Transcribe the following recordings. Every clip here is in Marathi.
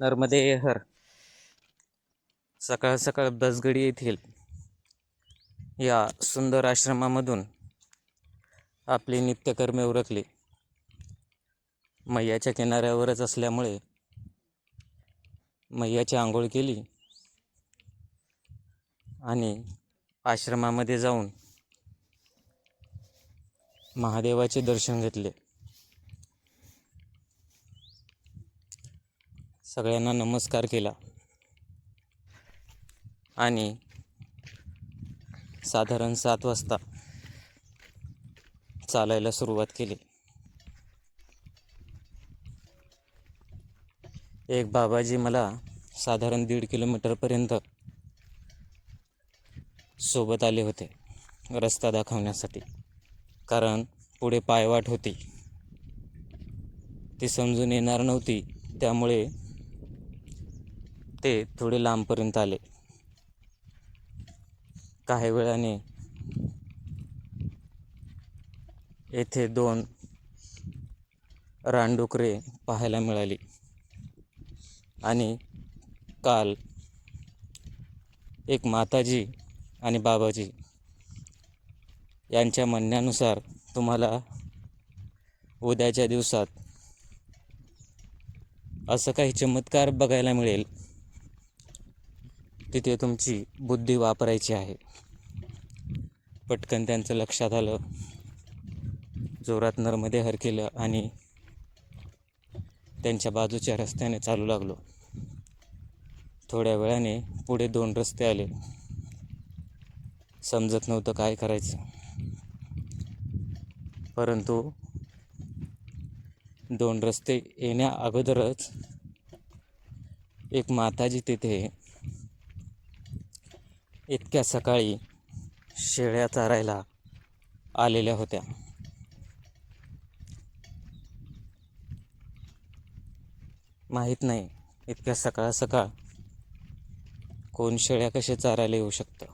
नर्मदे हर. सकाळ सकाळ बसगडी येथील या सुंदर आश्रमामधून आपली नित्यकर्मे उरकली. मैयाच्या किनाऱ्यावरच असल्यामुळे मैयाची आंघोळ केली आणि आश्रमामध्ये जाऊन महादेवाचे दर्शन घेतले. सगळ्यांना नमस्कार केला. आणि साधारण सात वाजता चालायला सुरुवात केली. एक बाबाजी मला साधारण दीड किलोमीटरपर्यंत सोबत आले होते रस्ता दाखवण्यासाठी. कारण पुढे पायवाट होती. ती समजून येणार नव्हती. त्यामुळे ते थोडे लांबपर्यंत आले. काही वेळाने येथे दोन रानडुकरे पाहायला मिळाली आणि काल एक माताजी आणि बाबाजी यांच्या म्हणण्यानुसार तुम्हाला उद्याच्या दिवसात असं काही चमत्कार बघायला मिळेल. तिथे तुमची बुद्धी वापरायची आहे. पटकन त्यांचं लक्षात आलं. जोरात नरमध्ये हर केलं आणि त्यांच्या बाजूच्या रस्त्याने चालू लागलो. थोड्या वेळाने पुढे दोन रस्ते आले. समजत नव्हतं काय करायचं. परंतु दोन रस्ते येण्या अगोदरच एक माताजी तिथे इतक्या सकाळी शेळ्या चारायला आलेल्या होत्या. माहीत नाही इतक्या सकाळ सकाळ कोण शेळ्या कसे चारायला येऊ शकतं.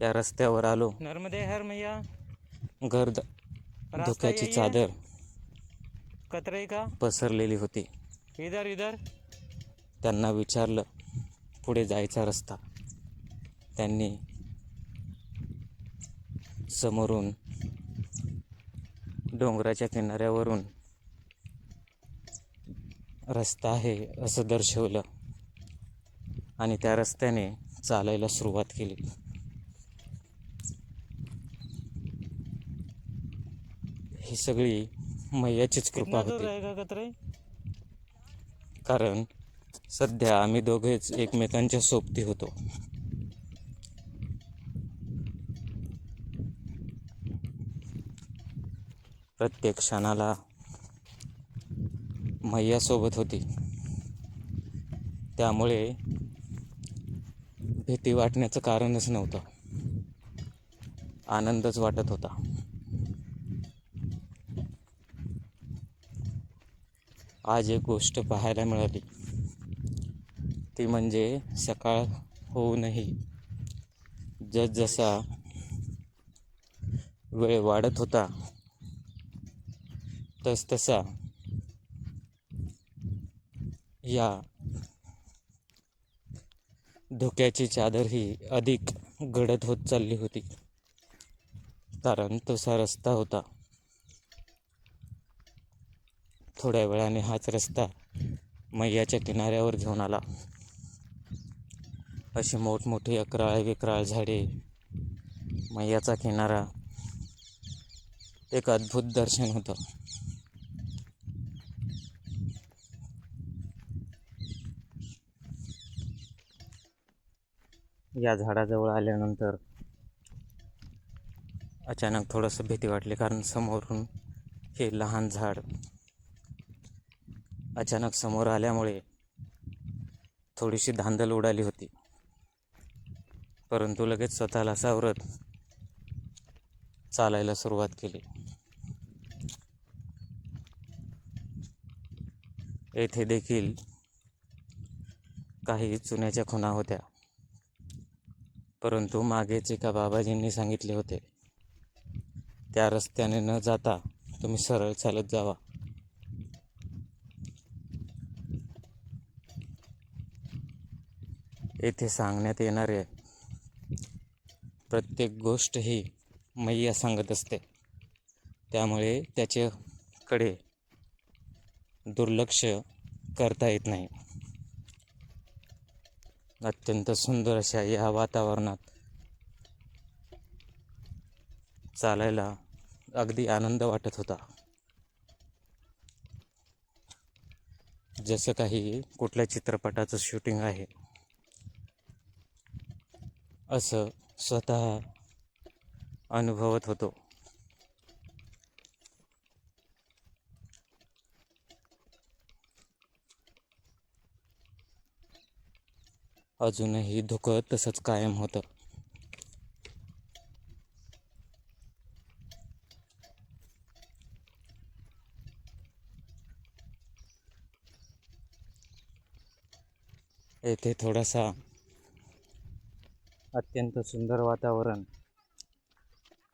या रस्त्यावर आलो. नर्मदे हर मैया. घर द- धुक्याची? चादर कतरई का? पसरलेली होती. इधर इधर. त्यांना विचारलं पुढे जायचा रस्ता. त्यांनी समोरून डोंगराच्या किनाऱ्यावरून रस्ता आहे असं दर्शवलं आणि त्या रस्त्याने चालायला सुरुवात केली. ही सगळी मैयाचीच कृपा होती. कारण सध्या आम्ही दोघेच एकमेकांच्या सोबती होतो. प्रत्येक क्षणाला मैया सोबत होती. त्यामुळे भीती वाटण्याचं कारणच नव्हतं. आनंदच वाटत होता. आज एक गोष्ट पाहायला मिळाली. ती म्हणजे सकाळ होऊनही जसजसा वेळ वाढत होता तसतसा या धोक्याची चादर ही अधिक गडद होत चालली होती. कारण तसा रस्ता होता. थोड्या वेळाने हाच रस्ता मैयाच्या किनाऱ्यावर घेऊन आला. अशी मोठमोठी अकराळ विक्राळ झाडे मैयाचा किनारा. एक अद्भुत दर्शन होतं. या झाडाजवळ आल्यानंतर अचानक थोडंसं भीती वाटली कारण समोरून हे लहान झाड अचानक समोर आल्यामुळे थोडीशी धांदल उडाली होती. परंतु लगेच स्वतःला सावरत चालायला सुरुवात केली. येथे देखील काही चुन्याच्या खुणा होत्या. परंतु मागेच एका बाबाजींनी सांगितले होते त्या रस्त्याने न जाता तुम्ही सरळ चालत जावा. येथे सांगण्यात येणारे प्रत्येक गोष्ट ही मैया सांगत असते. त्यामुळे त्याच्याकडे दुर्लक्ष करता येत नाही. अत्यंत सुंदर अशा या वातावरणात चालायला अगदी आनंद वाटत होता. जसं काही कुठल्या चित्रपटाचं शूटिंग आहे असं स्वतः अनुभवत होतो. अजूनही धुकं तसंच कायम होतं. येथे थोडासा अत्यंत सुंदर वातावरण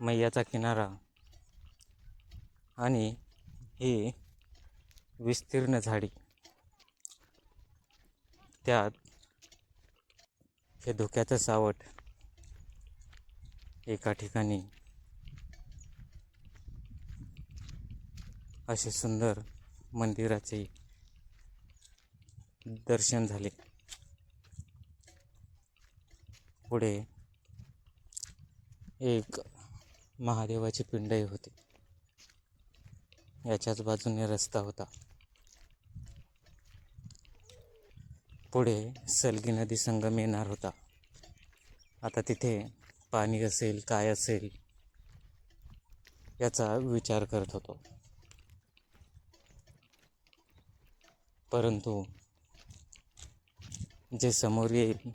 मैयाचा किनारा आणि ही विस्तीर्ण झाडी. त्यात हे धुक्याचं सावट एका ठिकाणी असे सुंदर मंदिराचे दर्शन झाले. पुढे एक महादेवाची पिंडही होती. याच्याच बाजूने रस्ता होता. पुढे सलगी नदी संगम येणार होता. आता तिथे पाणी असेल काय असेल याचा विचार करत होतो. परंतु जे समोर येईल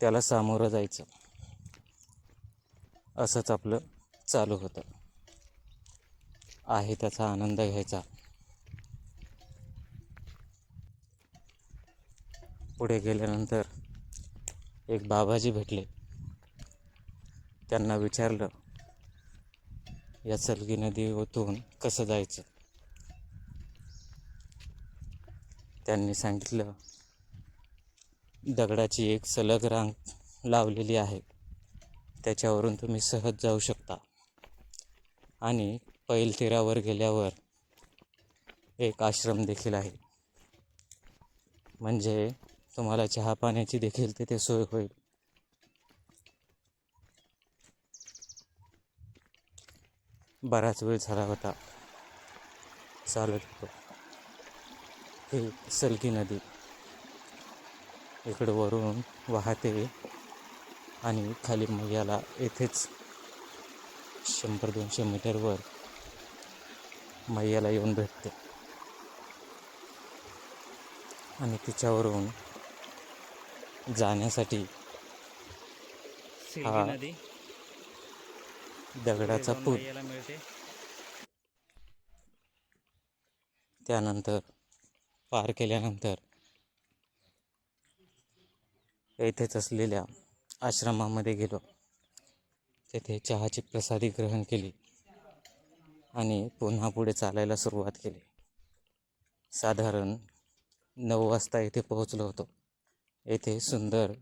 त्याला सामोरं जायचं. असंच आपलं चालू होतं. आहे त्याचा आनंद घ्यायचा. पुढे गेल्यानंतर एक बाबाजी भेटले. त्यांना विचारलं या सलगी नदीतून कसं जायचं? त्यांनी सांगितलं दगडाची एक सलग रांग लावलेली आहे. त्याच्यावरून तुम्ही सहज जाऊ शकता. आणि पैल तीरावर गेल्यावर एक आश्रम देखील आहे. म्हणजे तुम्हाला चहा पाण्याची देखील तिथे सोय होईल. बराच वेळ झाला होता. चालत होतो. ही सलगी नदी. इकडं वरून वाहते आणि खाली मैयाला येथेच शंभर दोनशे मीटरवर मैयाला येऊन भेटते. आणि तिच्यावरून जाण्यासाठी हा. दगडाचा पूल. त्यानंतर पार केल्यानंतर येथेच असलेल्या आश्रमामध्ये गेलो. तेथे चहाची प्रसादी ग्रहण केली आणि पुन्हा पुढे चालायला सुरुवात केली. साधारण नऊ वाजता येथे पोहोचलो होतो. येथे सुंदर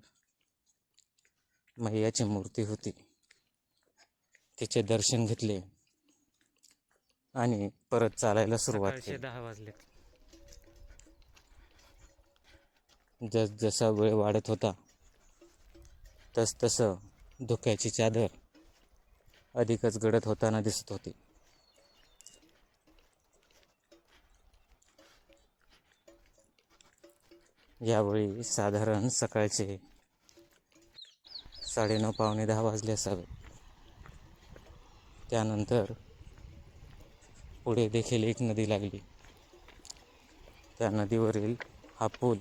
मैयाची मूर्ती होती. तिचे दर्शन घेतले आणि परत चालायला सुरुवात केली. दहा वाजले. जस जसा वेळ वाढत होता तसतसं धुक्याची चादर अधिकच गडद होताना दिसत होती. यावेळी साधारण सकाळचे साडेनऊ पावणे दहा वाजले असावे. त्यानंतर पुढे देखील एक नदी लागली. त्या नदीवरील हा पूल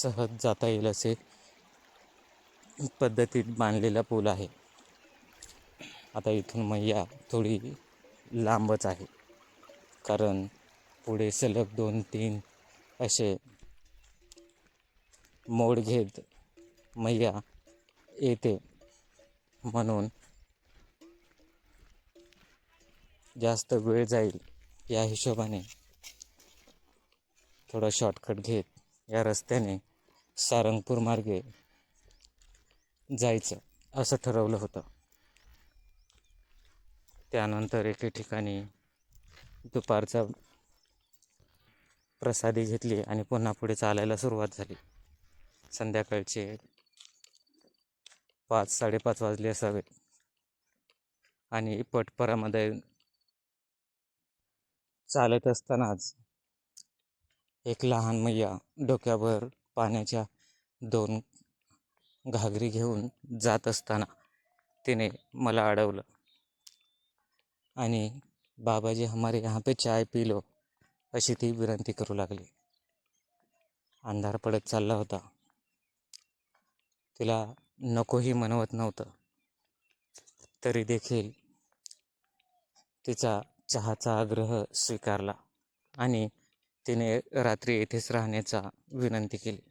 सहज जाता येईल असे पद्धतीत बांधलेला पूल आहे. आता इथून मैया थोडी लांबच आहे. कारण पुढे सलग दोन तीन असे मोड घेत मैया येते म्हणून जास्त वेळ जाईल या हिशोबाने थोडा शॉर्टकट घेत या रस्त्याने सारंगपूर मार्गे जायचं असं ठरवलं होतं. त्यानंतर एके ठिकाणी दुपारचा प्रसादी घेतली आणि पुन्हा पुढे चालायला सुरुवात झाली. संध्याकाळचे पाच साडेपाच वाजले असावे. आणि पटपरामध्ये चालत असतानाच एक लहान मैया डोक्यावर पाण्याच्या दोन घागरी घेऊन जात असताना तिने मला अडवलं. आणि बाबाजी हमारे यहाँ पे चाय पी लो अशी ती विनंती करू लागली. अंधार पडत चालला होता. तिला नकोही म्हणवत नव्हतं. तरी देखील तिचा चहाचा आग्रह स्वीकारला आणि तिने रात्री येथेच राहण्याचा विनंती केली.